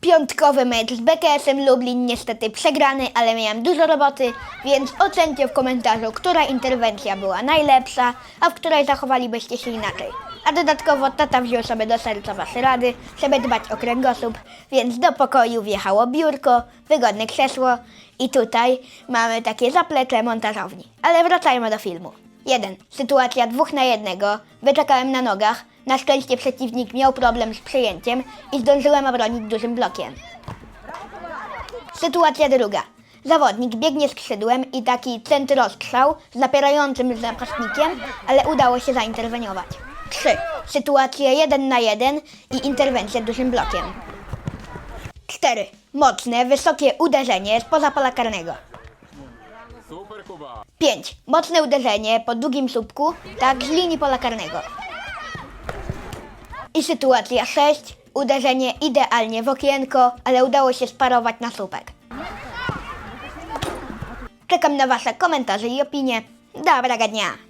Piątkowy mecz z BKS-em Lublin niestety przegrany, ale miałem dużo roboty, więc ocencie w komentarzu, która interwencja była najlepsza, a w której zachowalibyście się inaczej. A dodatkowo tata wziął sobie do serca wasze rady, żeby dbać o kręgosłup, więc do pokoju wjechało biurko, wygodne krzesło i tutaj mamy takie zaplecze montażowni. Ale wracajmy do filmu. 1. Sytuacja dwóch na jednego. Wyczekałem na nogach. Na szczęście przeciwnik miał problem z przyjęciem i zdążyłem obronić dużym blokiem. Sytuacja druga. Zawodnik biegnie skrzydłem i taki centrostrzał z napierającym z napastnikiem, ale udało się zainterweniować. 3. Sytuacja 1 na 1 i interwencja dużym blokiem. 4. Mocne, wysokie uderzenie spoza pola karnego. Kuba! 5. Mocne uderzenie po długim słupku, tak z linii pola karnego. I sytuacja 6. Uderzenie idealnie w okienko, ale udało się sparować na słupek. Czekam na Wasze komentarze i opinie. Dobrego dnia!